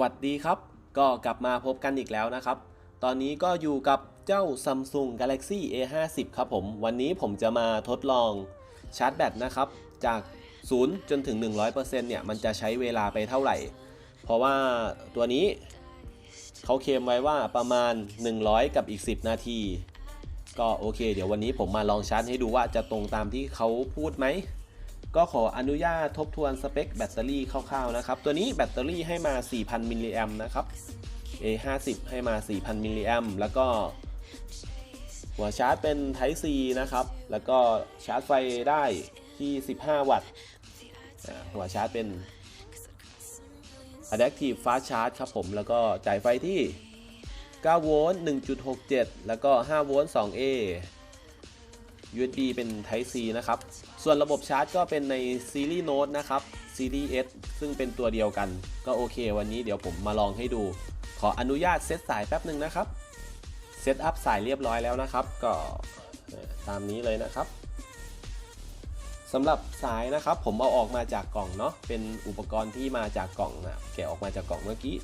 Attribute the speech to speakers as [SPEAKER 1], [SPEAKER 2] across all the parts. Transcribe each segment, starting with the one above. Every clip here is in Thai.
[SPEAKER 1] วัสดีครับ ก็กลับมาพบกันอีกแล้วนะครับ ตอนนี้ก็อยู่กับเจ้า Samsung Galaxy A50 ครับผม วันนี้ผมจะมาทดลองชาร์จแบตนะครับ จาก 0 จนถึง 100%เนี่ย มันจะใช้เวลาไปเท่าไหร่ เพราะว่าตัวนี้เขาเคลมไว้ว่าประมาณ 100 กับอีก 10 นาที ก็โอเค เดี๋ยววันนี้ผมมาลองชาร์จให้ดูว่าจะตรงตามที่เขาพูดไหม ก็ขออนุญาตทบทวนสเปคแบตเตอรี่คร่าวๆนะครับ ตัวนี้แบตเตอรี่ให้มา 4,000 มิลลิแอมนะครับ A50 ให้มา 4,000 มิลลิแอมแล้วก็ หัวชาร์จเป็น Type C นะครับ แล้วก็ชาร์จไฟได้ที่ 15 วัตต์ หัวชาร์จเป็น Adaptive Fast Charge ครับผม แล้วก็จ่ายไฟที่9โวลต์1.67 แล้วก็5โวลต์ 2A USB เป็น Type C นะครับ ส่วนระบบชาร์จก็เป็นในซีรีส์โน้ตนะครับซีรีส์ S ซึ่งเป็นตัวเดียวกัน ก็โอเค วันนี้เดี๋ยวผมมาลองให้ดู ขออนุญาตเซตสายแป๊บหนึ่งนะครับ เซตอัพสายเรียบร้อยแล้วนะครับ ก็ตามนี้เลยนะครับสำหรับสายนะครับ ผมเอาออกมาจากกล่องเนาะ เป็นอุปกรณ์ที่มาจากกล่องนะแกะออกมาจากกล่องเมื่อกี้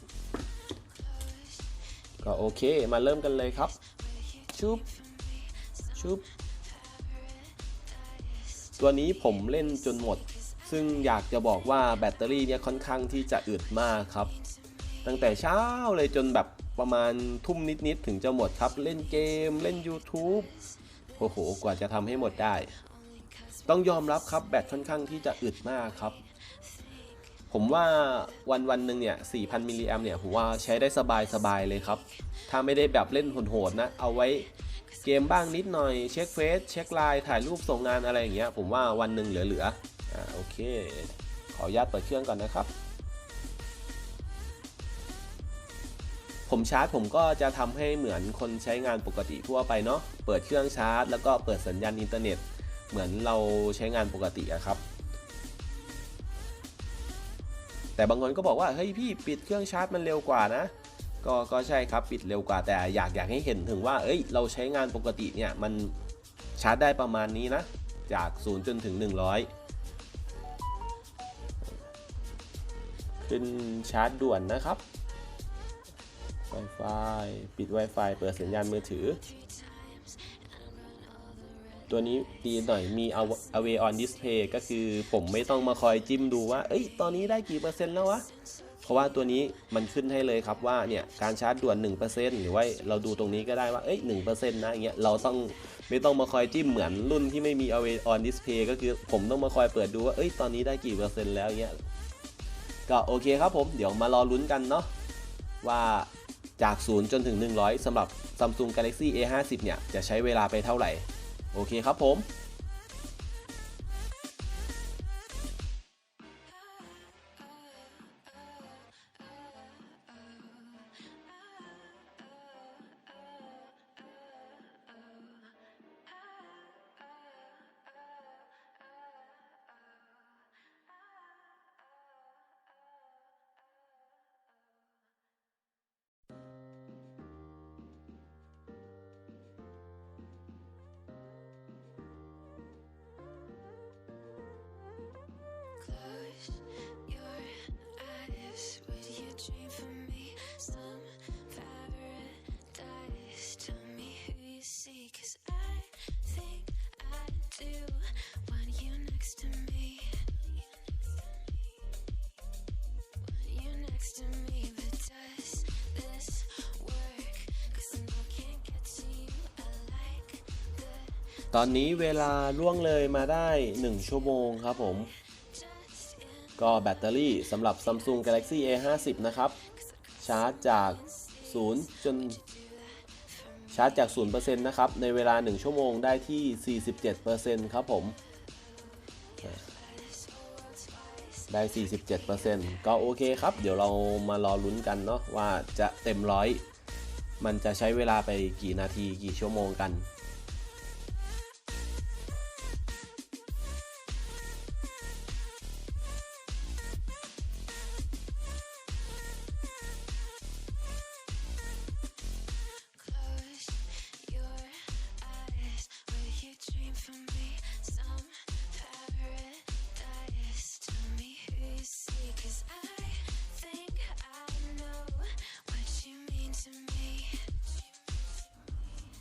[SPEAKER 1] ก็โอเค มาเริ่มกันเลยครับ ชุบ ชุบ ตัวนี้ผมเล่นจนหมด ซึ่งอยากจะบอกว่าแบตเตอรี่เนี่ยค่อนข้างที่จะอึดมากครับ ตั้งแต่เช้าเลยจนแบบประมาณทุ่มนิดๆถึงจะหมดครับ เล่นเกมเล่น YouTube โอ้โห กว่าจะทำให้หมดได้ ต้องยอมรับครับแบตค่อนข้างที่จะอึดมากครับ ผมว่าวันวันหนึ่งเนี่ย 4,000 มิลลิแอมเนี่ย ผมว่าใช้ได้สบายสบายเลยครับ ถ้าไม่ได้แบบเล่นโหดๆนะ เอาไว้ เกมบ้างนิดหน่อยเช็คเฟซเช็คไลน์ถ่ายรูปส่งงานอะไรอย่างเงี้ยผมว่าวันหนึ่งเหลือๆอ่าโอเค ขออนุญาตเปิดเครื่องก่อนนะครับ ผมชาร์จผมก็จะทำให้เหมือนคนใช้งานปกติทั่วไปเนาะเปิดเครื่องชาร์จ แล้วก็เปิดสัญญาณอินเทอร์เน็ต เหมือนเราใช้งานปกติอะครับแต่บางคนก็บอกว่าเฮ้ยพี่ปิดเครื่องชาร์จมันเร็วกว่านะ ก็ก็ใช่ครับปิดเร็วกว่าแต่อยากอยากให้เห็นถึงว่า เอ้ย เราใช้งานปกติเนี่ย มันชาร์จได้ประมาณนี้นะ จาก 0 จนถึง 100 ขึ้นชาร์จด่วนนะครับ Wi-Fi ปิด Wi-Fi เปิดสัญญาณมือถือ ตัวนี้ดีหน่อยมี Away on Display ก็คือผมไม่ต้องมาคอยจิ้มดูว่า เอ้ย ตอนนี้ได้กี่เปอร์เซ็นต์แล้ววะ เพราะว่าตัวนี้มันขึ้นให้เลยครับว่าเนี่ยการชาร์จด่วน 1%หรือว่าเราดูตรงนี้ก็ได้ว่าเอ้ย1%นะอย่างเงี้ยเราต้องไม่ต้องมาคอยจิ้มเหมือนรุ่นที่ไม่มี Away on Display ก็คือผมต้องมาคอยเปิดดูว่าเอ้ยตอนนี้ได้กี่เปอร์เซ็นต์แล้วเงี้ยก็โอเคครับผมเดี๋ยวมารอลุ้นกันเนาะว่าจาก 0 จนถึง 100สำหรับ Samsung Galaxy A50 เนี่ย จะใช้เวลาไปเท่าไหร่ โอเคครับผม ตอนนี้เวลาล่วงเลยมาได้ 1 ชั่วโมงครับผม ก็แบตเตอรี่สำหรับ Samsung Galaxy A50 นะครับ ชาร์จจาก 0 จน ชาร์จจาก 0%นะครับ ในเวลา 1 ชั่วโมงได้ที่ 47%ครับผม ได้ 47%ก็โอเคครับ เดี๋ยวเรามารอลุ้นกันเนาะว่าจะเต็มร้อย มันจะใช้เวลาไปกี่นาทีกี่ชั่วโมงกัน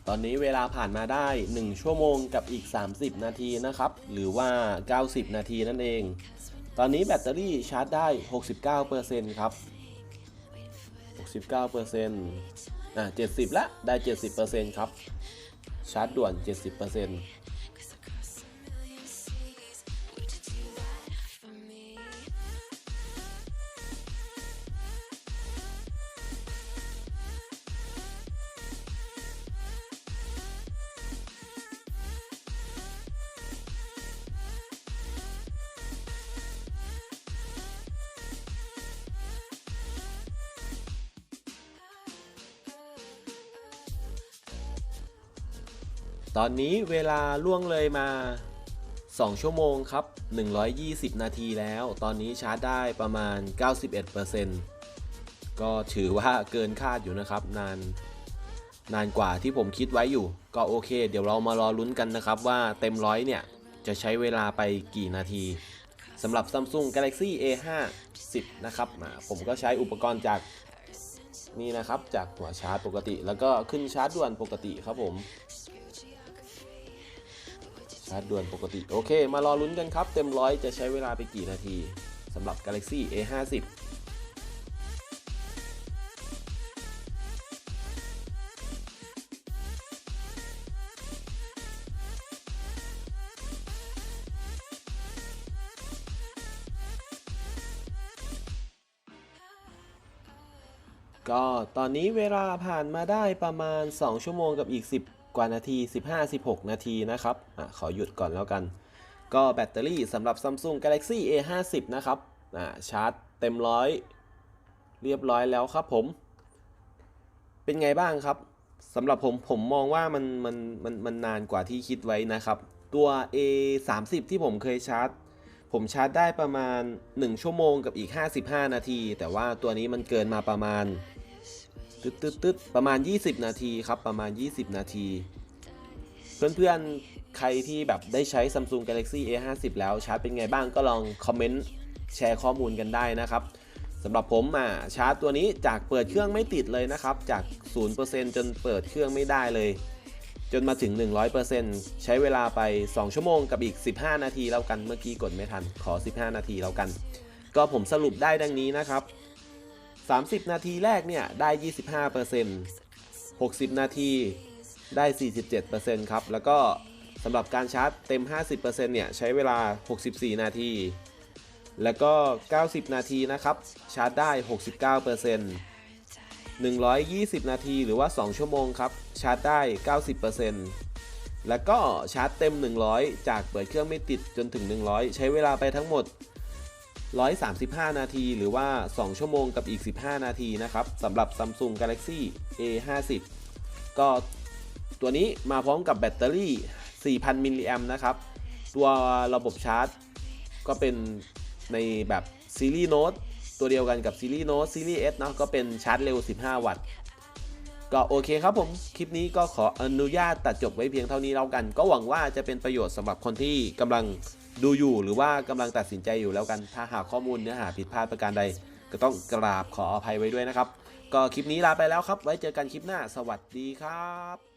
[SPEAKER 1] ตอนนี้เวลาผ่านมาได้ 1 ชั่วโมงกับอีก 30 นาทีนะครับ หรือว่า 90 นาทีนั่นเอง ตอนนี้แบตเตอรี่ชาร์จได้ 69%ครับ 69%อะ70 ละ ได้ 70%ครับ ชาร์จด่วน 70% ตอนนี้เวลาล่วงเลยมา 2 ชั่วโมงครับ 120 นาทีแล้ว ตอนนี้ชาร์จได้ประมาณ 91%ก็ถือว่าเกินคาดอยู่นะครับ นาน นานกว่าที่ผมคิดไว้อยู่ ก็โอเค เดี๋ยวเรามารอลุ้นกันนะครับ ว่าเต็มร้อยเนี่ย จะใช้เวลาไปกี่นาทีสำหรับ Samsung Galaxy A5 10 นะครับ ผมก็ใช้อุปกรณ์จากนี่นะครับ จากหัวชาร์จปกติ แล้วก็ขึ้นชาร์จด่วนปกติครับผม ชาร์จด่วนปกติ โอเค มารอลุ้นกันครับ เต็มร้อยจะใช้เวลาไปกี่นาทีสำหรับ Galaxy A50 ก็ตอนนี้เวลาผ่านมาได้ประมาณ 2 ชั่วโมงกับอีก 10 กว่านาที 15-16 นาทีนะครับอะขอหยุดก่อนแล้วกัน ก็แบตเตอรี่สำหรับ Samsung Galaxy A50 นะครับอ่าชาร์จเต็มร้อยเรียบร้อยแล้วครับผม เป็นไงบ้างครับสำหรับผมผมมองว่ามันมันมันมันนานกว่าที่คิดไว้นะครับ ตัว A30 ที่ผมเคยชาร์จ ผมชาร์จได้ประมาณ 1 ชั่วโมงกับอีก 55 นาที แต่ว่าตัวนี้มันเกินมาประมาณ ตึ๊ดตึ๊ดตึ๊ดประมาณ 20 นาทีครับ ประมาณ 20 นาที เพื่อนๆ ใครที่แบบได้ใช้ Samsung Galaxy A50 แล้วชาร์จเป็นไงบ้างก็ลองคอมเมนต์แชร์ข้อมูลกันได้นะครับสำหรับผมอะชาร์จตัวนี้จากเปิดเครื่องไม่ติดเลยนะครับ จาก 0%จนเปิดเครื่องไม่ได้เลย จนมาถึง 100%ใช้เวลาไป 2 ชั่วโมงกับอีก 15 นาทีแล้วกันเมื่อกี้กดไม่ทันขอ 15 นาทีแล้วกัน ก็ผมสรุปได้ดังนี้นะครับ 30 นาทีแรกเนี่ย ได้ 25% 60 นาทีได้ 47%ครับ แล้วก็สำหรับการชาร์จเต็ม 50%เนี่ย ใช้เวลา 64 นาที แล้วก็ 90 นาทีนะครับ ชาร์จได้ 69% 120 นาทีหรือว่า 2 ชั่วโมงครับ ชาร์จได้ 90%แล้วก็ชาร์จเต็ม 100 จากเปิดเครื่องไม่ติดจนถึง 100 ใช้เวลาไปทั้งหมด 135 นาที หรือว่า 2 ชั่วโมงกับอีก 15 นาทีนะครับสำหรับ Samsung Galaxy A50 ก็ตัวนี้มาพร้อมกับแบตเตอรี่ 4,000 มิลลิแอมนะครับ ตัวระบบชาร์จ ก็เป็นในแบบซีรีส์โน้ตตัวเดียวกันกับซีรีส์โน้ตซีรีส์ S เนาะก็เป็นชาร์จเร็ว 15 วัตต์ก็โอเคครับผม คลิปนี้ก็ขออนุญาตตัดจบไว้เพียงเท่านี้แล้วกัน ก็หวังว่าจะเป็นประโยชน์สำหรับคนที่กำลัง ดูอยู่หรือว่ากำลังตัดสินใจอยู่แล้วกัน ถ้าหากข้อมูลเนื้อหาผิดพลาดประการใด ก็ต้องกราบขออภัยไว้ด้วยนะครับ ก็คลิปนี้ลาไปแล้วครับ ไว้เจอกันคลิปหน้า สวัสดีครับ